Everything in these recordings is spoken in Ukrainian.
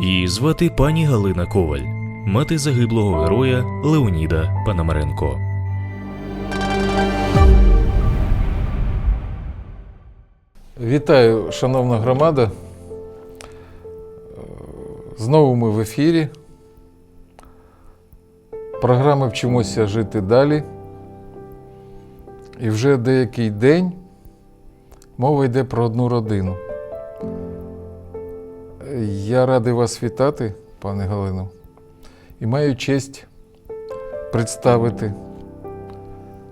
Її звати пані Галина Коваль, мати загиблого героя Леоніда Пономаренко. Вітаю, шановна громада. Знову ми в ефірі. Програма Вчимося жити далі. І вже деякий день мова йде про одну родину. Я радий вас вітати, пане Галино, і маю честь представити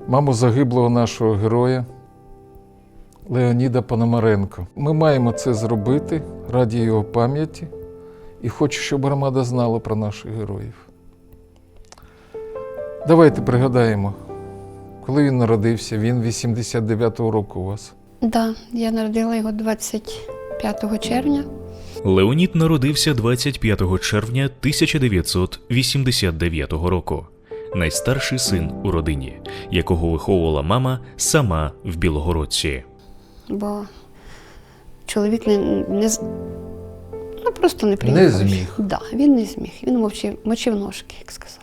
маму загиблого нашого героя. Леоніда Пономаренко. Ми маємо це зробити раді його пам'яті і хочу, щоб громада знала про наших героїв. Давайте пригадаємо, коли він народився, він 89-го року у вас. Да, я народила його 25 червня. Леонід народився 25 червня 1989 року. Найстарший син у родині, якого виховувала мама сама в Білогородці. бо чоловік не, не з- ну, просто не приїхав. Не зміг. Да, він не зміг. Він мовчив, мочив ножки, як сказала.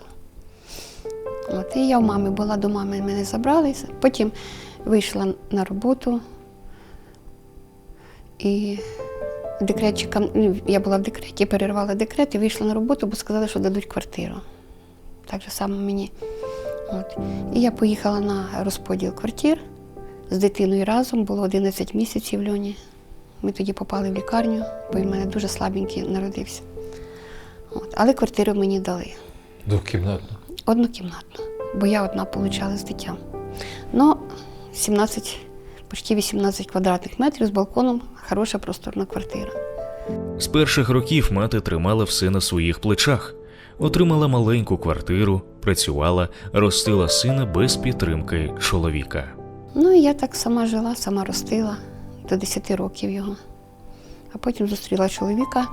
От, і я в мами була до мами, мене забрали. Потім вийшла на роботу. І декретчикам, ну, я була в декреті, перервала декрет і вийшла на роботу, бо сказали, що дадуть квартиру. Так же само мені. От. І я поїхала на розподіл квартир з дитиною разом, було 11 місяців льоні. Ми тоді попали в лікарню, бо він в мене дуже слабенький народився. От. Але квартиру мені дали Двокімнатно. однокімнатну, бо я одна получала з дитям. Ну, 17, почти 18 квадратних метрів з балконом, хороша просторна квартира. З перших років мати тримала все на своїх плечах, отримала маленьку квартиру, працювала, ростила сина без підтримки чоловіка. Ну і я так сама жила, сама ростила до 10 років його. А потім зустріла чоловіка,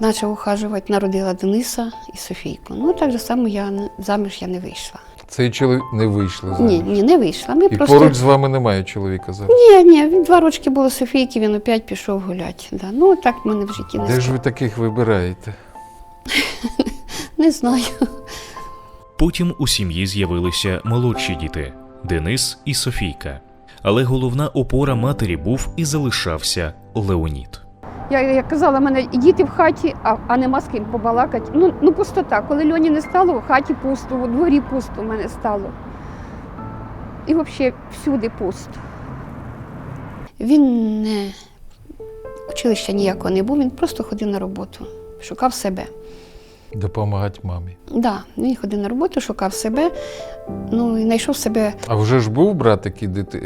почав ухажувати, народила Дениса і Софійку. Ну, так же само я заміж я не вийшла. Цей чоловік не вийшли заміж. Ні, ні, не вийшла. Ми І просто... поруч з вами немає чоловіка зараз. Ні, ні, він два рочки було Софійки, він опять пішов гуляти. Да. Ну, так в мене в житті не Де ж ви таких вибираєте? Не знаю. Потім у сім'ї з'явилися молодші діти Денис і Софійка. Але головна опора матері був і залишався Леонід. Я, я казала, мене діти в хаті, а, а нема з ким побалакати. Ну, ну пустота. Коли Льоні не стало, в хаті пусто, у дворі пусто в мене стало. І взагалі всюди пусто. Він не училища ніякого не був, він просто ходив на роботу, шукав себе. Допомагати мамі. Да, він ходив на роботу, шукав себе, ну і знайшов себе. А вже ж був братик і дити...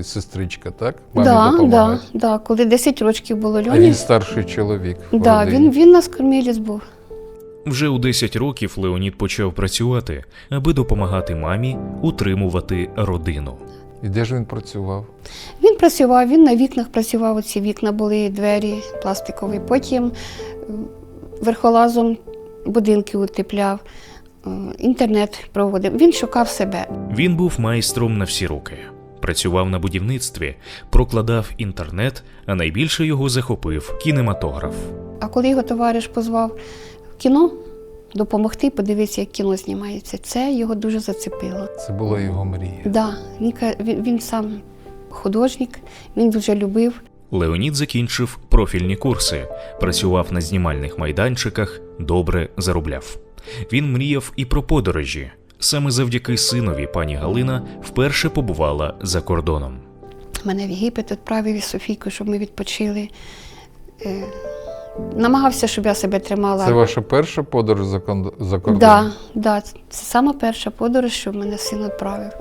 і сестричка, так? Мамі да, да, допомагати. да, коли 10 років було А він старший чоловік. да, він, він нас кормілець був. Вже у 10 років Леонід почав працювати, аби допомагати мамі утримувати родину. І де ж він працював? Він працював, він на вікнах працював, оці вікна були, двері пластикові. Потім верхолазом будинки утепляв, е, інтернет проводив. Він шукав себе. Він був майстром на всі руки. Працював на будівництві, прокладав інтернет, а найбільше його захопив кінематограф. А коли його товариш позвав в кіно допомогти, подивитися, як кіно знімається, це його дуже зацепило. Це була його мрія. Да, він, він, він сам художник, він дуже любив. Леонід закінчив профільні курси, працював на знімальних майданчиках, добре заробляв. Він мріяв і про подорожі. Саме завдяки синові пані Галина вперше побувала за кордоном. Мене в Єгипет відправив із Софійкою, щоб ми відпочили. Е, намагався, щоб я себе тримала. Це ваша перша подорож за, кон... за кордон? Да, да, це сама перша подорож, що мене син відправив.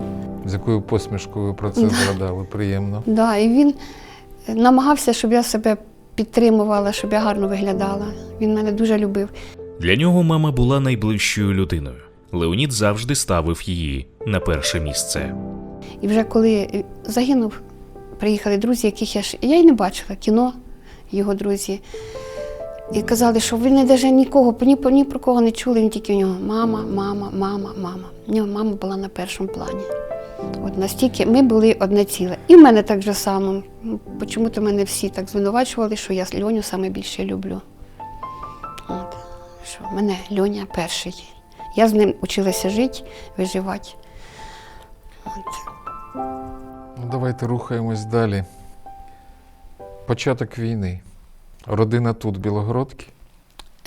З якою посмішкою ви про це згадали? Приємно. Да, і він намагався, щоб я себе підтримувала, щоб я гарно виглядала. Він мене дуже любив. Для нього мама була найближчою людиною. Леонід завжди ставив її на перше місце. І вже коли е, загинув, приїхали друзі, яких я ж я й не бачила кіно, його друзі. І казали, що вони навіть нікого, ні, ні про кого не чули, він тільки у нього мама, мама, мама, мама. У нього мама була на першому плані. От настільки ми були одне ціле. І в мене так же само. Ну, Чому-то мене всі так звинувачували, що я Льоню саме більше люблю. що в мене Льоня перший. Я з ним училася жити, виживати. От. Ну, давайте рухаємось далі. Початок війни. Родина тут, в Білогородці.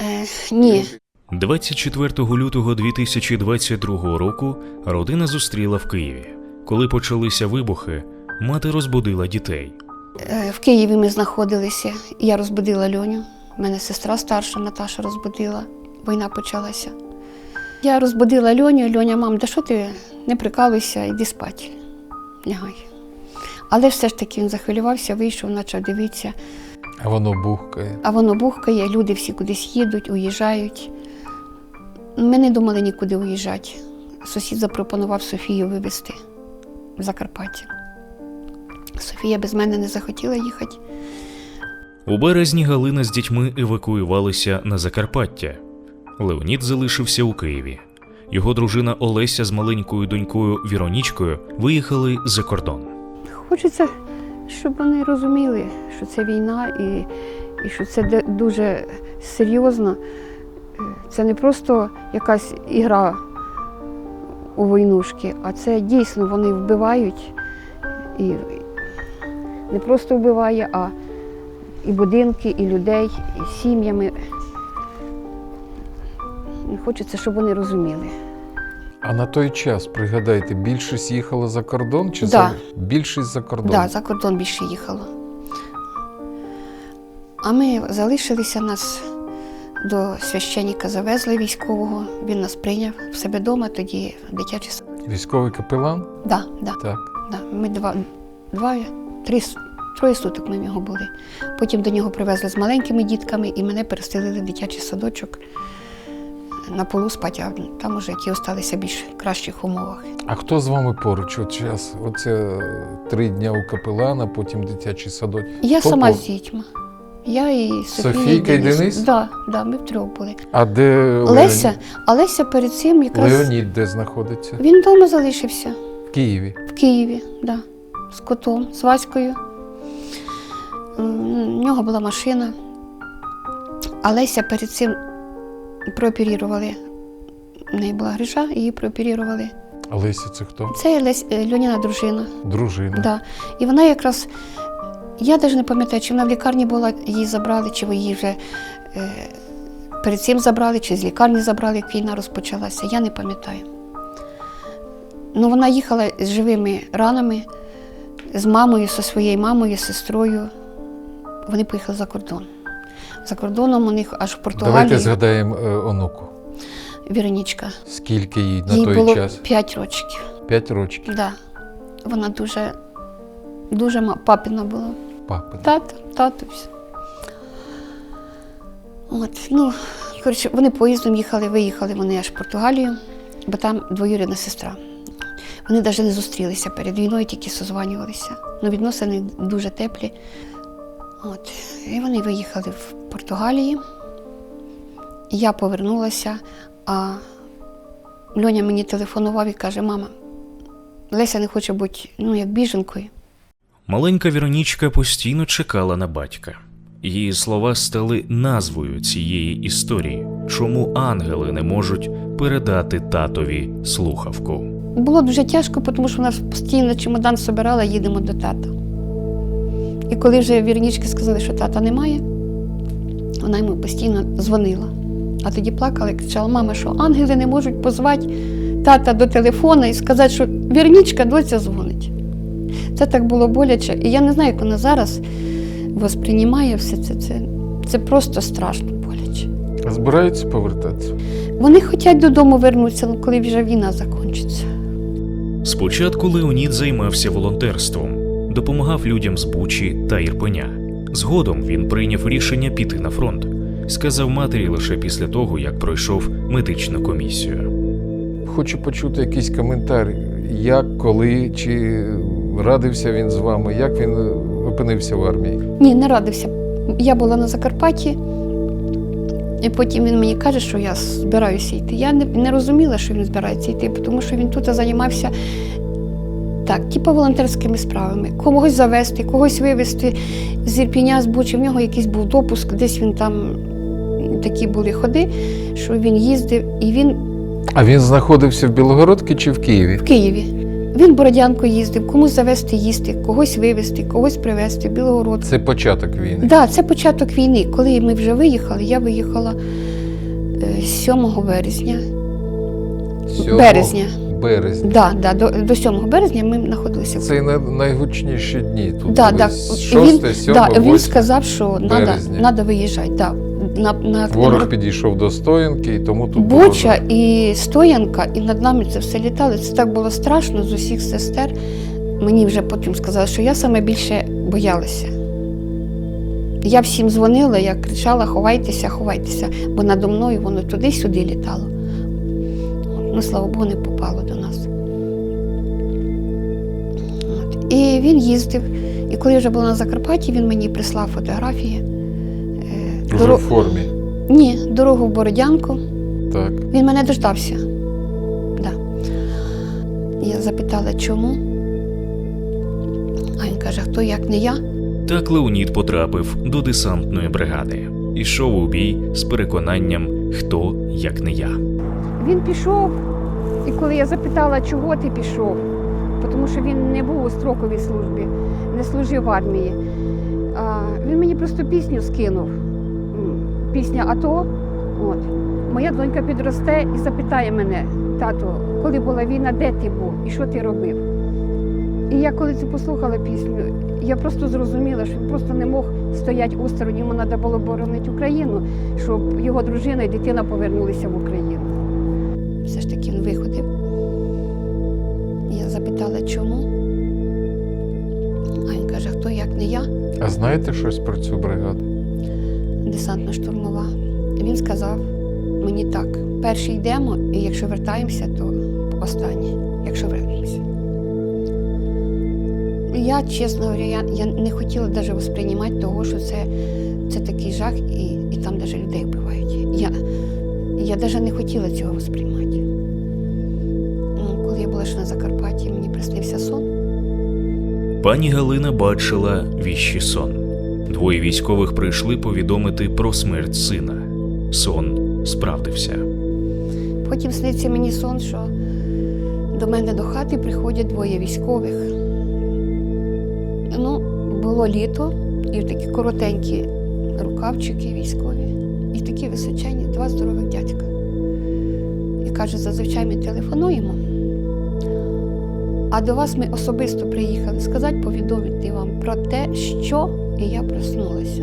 Е, ні, 24 лютого 2022 року родина зустріла в Києві. Коли почалися вибухи, мати розбудила дітей. Е, В Києві ми знаходилися. Я розбудила Льоню. Мене сестра старша Наташа розбудила. Війна почалася. Я розбудила Льоню. Льоня, мам, да що ти не прикалуйся, йди спати. Лягай. Але все ж таки він захвилювався, вийшов, почав дивитися. А воно бухкає. А воно бухкає, люди всі кудись їдуть, уїжджають. Ми не думали нікуди уїжджати. Сусід запропонував Софію вивезти в Закарпаття. Софія без мене не захотіла їхати. У березні Галина з дітьми евакуювалися на Закарпаття. Леонід залишився у Києві. Його дружина Олеся з маленькою донькою Віронічкою виїхали за кордон. Хочеться, щоб вони розуміли, що це війна і, і що це дуже серйозно. Е, Це не просто якась ігра у войнушки, а це дійсно вони вбивають і не просто вбиває, а і будинки, і людей, і сім'ями. Хочеться, щоб вони розуміли. А на той час, пригадайте, більшість їхала за кордон чи Да. за більшість за кордон? Да, за кордон більше їхало. А ми залишилися нас до священника завезли військового. Він нас прийняв в себе вдома, тоді дитячий сад. Військовий капелан? Да, да, Так. да. Ми два, два три, троє суток ми в нього були. Потім до нього привезли з маленькими дітками і мене переселили в дитячий садочок на полу спати, а там уже ті залишилися більш кращих умовах. А хто з вами поруч? От час, оце е, три дня у капелана, потім дитячий садок. Я Хто сама по- з дітьми. Я і Софія, Софійка і Денис? Да, да, ми втрьох були. А де Леся, а Леся перед цим якраз Леонід де знаходиться? він вдома залишився В Києві. в Києві, да, з котом, з Ваською. М, У нього була машина. А Леся перед цим прооперували. У неї була грижа, її прооперували. А Леся це хто? Це Лесь, е, Льоніна дружина. Дружина. Да. І вона якраз, я навіть не пам'ятаю, чи вона в лікарні була, її забрали, чи ви її вже е, перед цим забрали, чи з лікарні забрали, як війна розпочалася. Я не пам'ятаю. Ну, вона їхала з живими ранами, з мамою, зі своєю мамою, сестрою. Вони поїхали за кордон. За кордоном у них аж в Португалії Давайте згадаємо е, онуку. Віронічка. Скільки їй на Їй той було час? 5 років. П'ять років. Да. Вона дуже, дуже папіна була. Папи. Тато, татусь. От, ну, коротше, вони поїздом їхали, виїхали вони аж в Португалію, бо там двоюрідна сестра. Вони навіть не зустрілися перед війною, тільки созванювалися. Ну, відносини дуже теплі. От. І вони виїхали в Португалії. Я повернулася, а Льоня мені телефонував і каже: мама, Леся не хоче бути ну, як біженкою. Маленька Віронічка постійно чекала на батька. Її слова стали назвою цієї історії, чому ангели не можуть передати татові слухавку. Було дуже тяжко, тому що вона постійно чемодан збирала, їдемо до тата. І коли вже вірнічки сказали, що тата немає, вона йому постійно дзвонила. А тоді плакала і кричала: мама, що ангели не можуть позвати тата до телефона і сказати, що вірнічка доця дзвонить. Це так було боляче. І я не знаю, як вона зараз восприймає все це. Це, це просто страшно боляче. А Збираються повертатися. Вони хочуть додому вернутися, ну, коли вже війна закінчиться. Спочатку Леонід займався волонтерством, допомагав людям з Бучі та Ірпеня. Згодом він прийняв рішення піти на фронт. Сказав матері лише після того, як пройшов медичну комісію. Хочу почути якийсь коментар. Як, коли, чи радився він з вами, як він е, опинився в армії? Ні, не радився. Я була на Закарпатті, і потім він мені каже, що я збираюся йти. Я не, не розуміла, що він збирається йти, тому що він тут займався так, типу волонтерськими справами. Когось завести, когось вивезти з Ірпіня, з Бучі. В нього якийсь був допуск, десь він там такі були ходи, що він їздив, і він А він знаходився в Білогородці чи в Києві? в Києві. Він Бородянко їздив, комусь завести їсти, когось вивезти, когось привезти, Білогород. Це початок війни. Так, да, це початок війни. Коли ми вже виїхали, я виїхала е, 7 березня. Сьомого Березня. Березня. Да, да, до, до 7 березня ми знаходилися. Це най- найгучніші дні. Тут Да, да. з І він, 6, 7, да, 8. він сказав, що треба виїжджати. Да. На, на, Ворог підійшов до стоянки, і тому тут було Буча і Стоянка, і над нами це все літало. Це так було страшно з усіх сестер. Мені вже потім сказали, що я саме більше боялася. Я всім дзвонила, я кричала, ховайтеся, ховайтеся, бо надо мною воно туди-сюди літало. Ну, слава Богу, не попало до нас. От. І він їздив. І коли я вже була на Закарпатті, він мені прислав фотографії. Е, Вже в формі. Ні, дорогу в Бородянку. Так. Він мене дождався. Да. Я запитала, чому. А він каже, хто як не я. Так Леонід потрапив до десантної бригади. Ішов у бій з переконанням, хто як не я. Він пішов, і коли я запитала, чого ти пішов, тому що він не був у строковій службі, не служив в армії. А, він мені просто пісню скинув. Пісня АТО. От. Моя донька підросте і запитає мене, тато, коли була війна, де ти був і що ти робив? І я коли це послухала пісню, я просто зрозуміла, що він просто не мог стояти осторонь, йому треба було боронити Україну, щоб його дружина і дитина повернулися в Україну. Все ж таки він виходив. Я запитала, чому. А він каже, хто як не я, А знаєте щось про цю бригаду? Десантно-штурмова. Він сказав мені так: перший йдемо, і якщо вертаємося, то останній, якщо вернемося. Я, чесно говоря, я, я не хотіла навіть восприймати того, що це, це такий жах, і, і там навіть людей вбивають. Я, я навіть не хотіла цього восприймати. Ну, коли я була ще на Закарпатті, мені приснився сон. Пані Галина бачила віщий сон. Двоє військових прийшли повідомити про смерть сина. Сон справдився. Потім сниться мені сон, що до мене до хати приходять двоє військових. Ну, було літо, і такі коротенькі рукавчики військові, і такі височені два здорових дядька. І каже, зазвичай ми телефонуємо. А до вас ми особисто приїхали сказати, повідомити вам про те, що і я проснулася.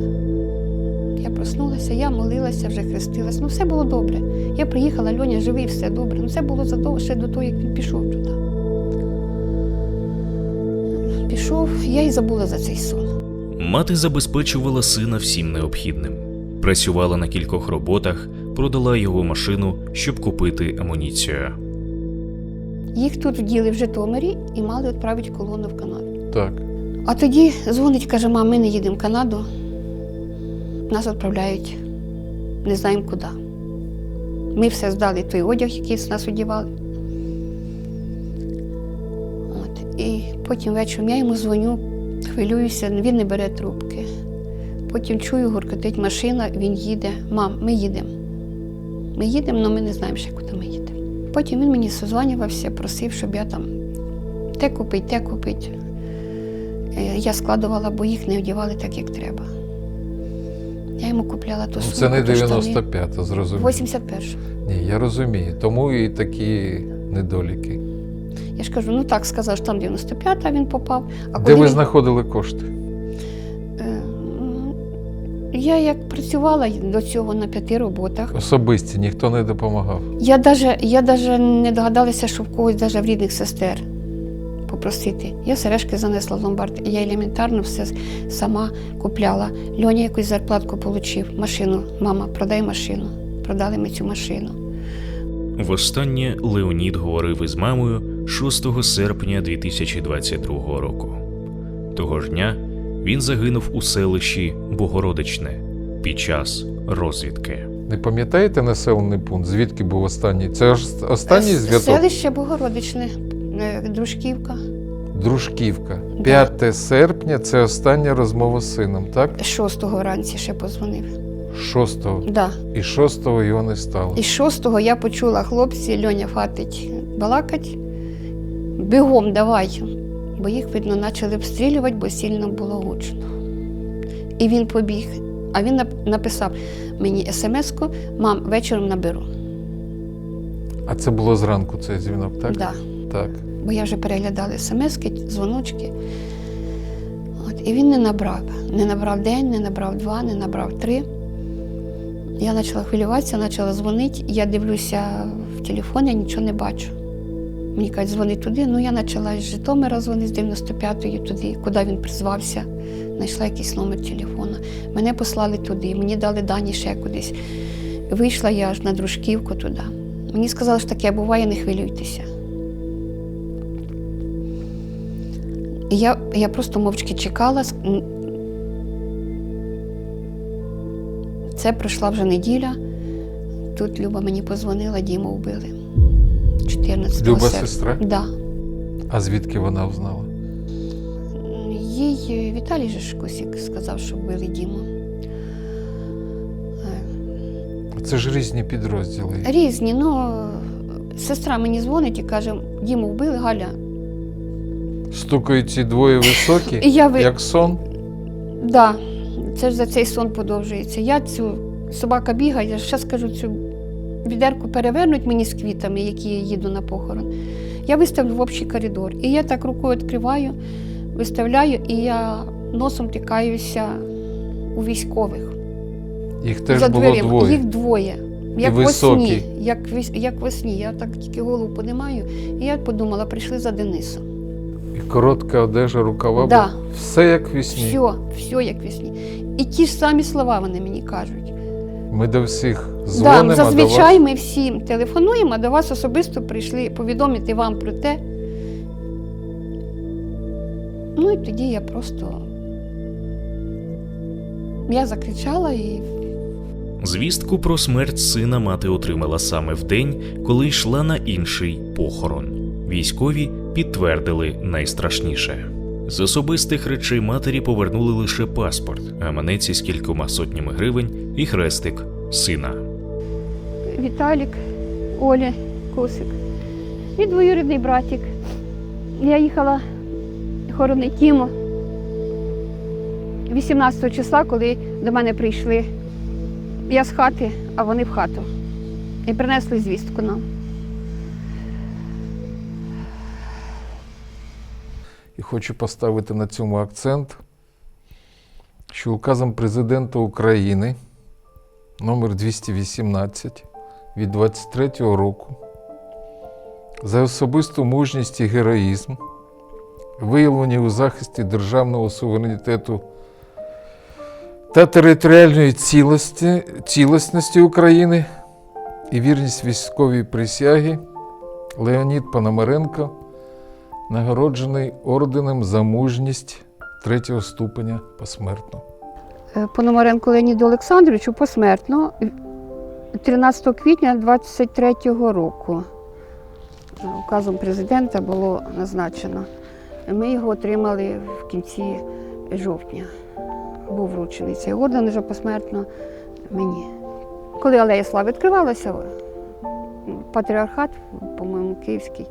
Я проснулася, я молилася, вже хрестилась. Ну, все було добре. Я приїхала, Льоня живий, все добре. Ну, це було задовго ще до того, як він пішов туди. Пішов, я і забула за цей сон. Мати забезпечувала сина всім необхідним. Працювала на кількох роботах, продала його машину, щоб купити амуніцію. Їх тут вділи в Житомирі і мали відправити колону в Канаду. Так. А тоді дзвонить, каже, мам, ми не їдемо в Канаду. Нас відправляють не знаємо куди. Ми все здали той одяг, який з нас одягали. От. І потім вечором я йому дзвоню, хвилююся, він не бере трубки. Потім чую, гуркотить машина, він їде. Мам, ми їдемо. Ми їдемо, але ми не знаємо ще, куди ми їдемо. Потім він мені созванювався, просив, щоб я там те купить, те купить. Е, Я складувала, бо їх не одягали так, як треба. Я йому купляла ту Ну, сумку, це не 95-та, зрозуміло. 81. Ні, я розумію. Тому і такі недоліки. Я ж кажу, ну так сказав, що там 95, а він попав. А Де коли ви він- знаходили кошти? Е, Я як працювала до цього на п'яти роботах. Особисті, ніхто не допомагав. Я даже, я даже не догадалася, що в когось даже в рідних сестер попросити. Я сережки занесла в ломбард. Я елементарно все сама купляла. Льоня якусь зарплатку отримав, машину. Мама, продай машину. Продали ми цю машину. Востаннє Леонід говорив із мамою 6 серпня 2022 року. Того ж дня він загинув у селищі Богородичне під час розвідки. Не пам'ятаєте населений пункт? Звідки був останній? Це ж останній зв'язок? Селище Богородичне, е, Дружківка. Дружківка. Да. 5 серпня це остання розмова з сином, так? 6 вранці ще позвонив. Шостого. Да. І шостого його не стало. І шостого я почула хлопці, Льоня хатить балакать. Бігом давай. Бо їх, видно, почали обстрілювати, бо сильно було гучно. І він побіг. А він написав мені смс-ку, мам, вечором наберу. А це було зранку цей дзвінок, так? Да. Так. Бо я вже переглядала смс-ки, дзвоночки. От, і він не набрав. Не набрав день, не набрав два, не набрав три. Я почала хвилюватися, почала дзвонити. Я дивлюся в телефон, я нічого не бачу. Мені кажуть, дзвони туди. Ну, я почала з Житомира дзвонити з 95-ї туди, куди він призвався. Знайшла якийсь номер телефону. Мене послали туди, мені дали дані ще кудись. Вийшла я аж на дружківку туди. Мені сказали, що таке буває, не хвилюйтеся. І я, я просто мовчки чекала. Це пройшла вже неділя. Тут Люба мені позвонила, Діму вбили. 14 Люба серпня. сестра? Да. А звідки вона взнала? Їй Віталій же ж Косік сказав, що вбили Діму. Е, Це ж різні підрозділи. Різні, ну сестра мені дзвонить і каже, Діму вбили, Галя. Стукають ці двоє високі, я ви... як сон. Да, це ж за цей сон подовжується. Я цю собака бігає, я ще скажу цю відерку перевернуть мені з квітами, які я їду на похорон. Я виставлю в общий коридор. І я так рукою відкриваю, виставляю, і я носом тикаюся у військових. Їх теж за було дверима. двоє. Їх двоє. Як високі. во сні, як, віс- як во сні. Я так тільки голову подимаю, і я подумала, прийшли за Денисом. Коротка одежа, рукава. Да. Все як в вісні. Все, все як весні. І ті ж самі слова вони мені кажуть. Ми до всіх дзвонимо, Да, а до зазвичай вас ми всім телефонуємо, а до вас особисто прийшли повідомити вам про те. Ну і тоді я просто. Я закричала і Звістку про смерть сина мати отримала саме в день, коли йшла на інший похорон. Військові підтвердили найстрашніше. З особистих речей матері повернули лише паспорт, гаманець із кількома сотнями гривень і хрестик сина. Віталік, Оля, Косик. І двоюрідний братик. Я їхала хоронити Тіму 18 числа, коли до мене прийшли. Я з хати, а вони в хату. І принесли звістку нам. І хочу поставити на цьому акцент, що указом президента України номер 218 від 23 року за особисту мужність і героїзм, виявлені у захисті державного суверенітету та територіальної цілості, цілісності України і вірність військовій присяги Леонід Пономаренко нагороджений орденом за мужність третього ступеня посмертно. Е, Пономаренку Леоніду Олександровичу посмертно 13 квітня 23-го року. Е, Указом президента було назначено. Ми його отримали в кінці жовтня. Був вручений цей орден вже посмертно мені. Коли Алея Слави відкривалася, патріархат, по-моєму, київський,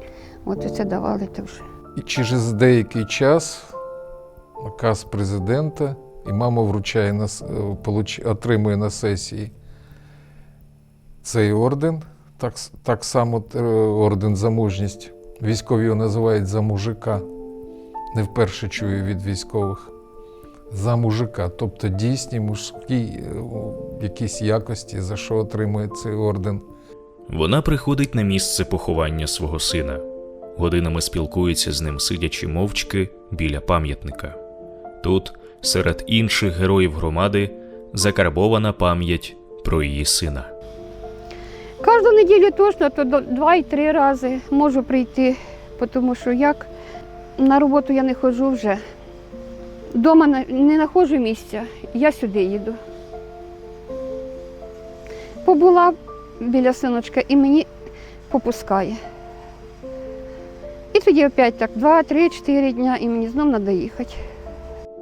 от це давали так вже. І через деякий час наказ президента, і мама вручає на, е, получ- отримує на сесії цей орден, так, так само е, орден за мужність. Військові його називають за мужика. Не вперше чую від військових. За мужика, тобто дійсні мужські е, якісь якості, за що отримує цей орден. Вона приходить на місце поховання свого сина. Годинами спілкується з ним, сидячи мовчки біля пам'ятника. Тут, серед інших героїв громади, закарбована пам'ять про її сина. Кожну неділю точно, то два і три рази можу прийти, тому що як на роботу я не ходжу вже. Дома не знаходжу місця, я сюди їду. Побула біля синочка і мені попускає. І тоді опять так два, три, чотири дня, і мені знов треба їхати.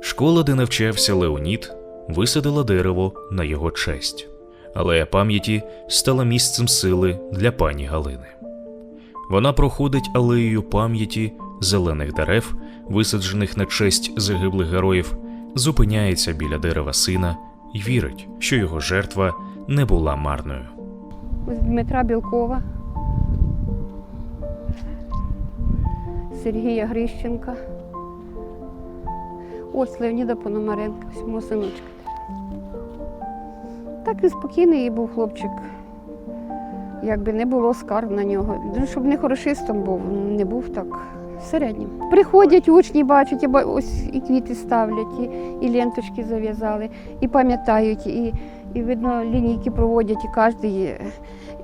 Школа, де навчався Леонід, висадила дерево на його честь. Алея пам'яті стала місцем сили для пані Галини. Вона проходить алеєю пам'яті зелених дерев, висаджених на честь загиблих героїв, зупиняється біля дерева сина і вірить, що його жертва не була марною. Ось Дмитра Білкова, Сергія Грищенка. Ось Леоніда Пономаренка, ось мого синочка. Так він спокійний був хлопчик. Якби не було скарг на нього. Ну, Щоб не хорошистом був, не був так середнім. Приходять учні, бачать, і ось і квіти ставлять, і, і ленточки зав'язали, і пам'ятають, і, і видно, лінійки проводять, і кожен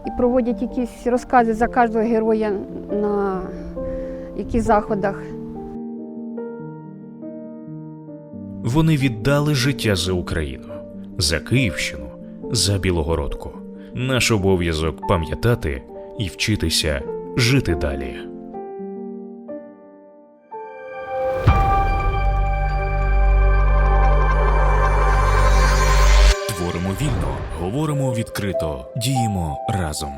і проводять якісь розкази за кожного героя на яких заходах. Вони віддали життя за Україну, за Київщину, за Білогородку. Наш обов'язок пам'ятати і вчитися жити далі. Творимо вільно, говоримо відкрито, діємо разом.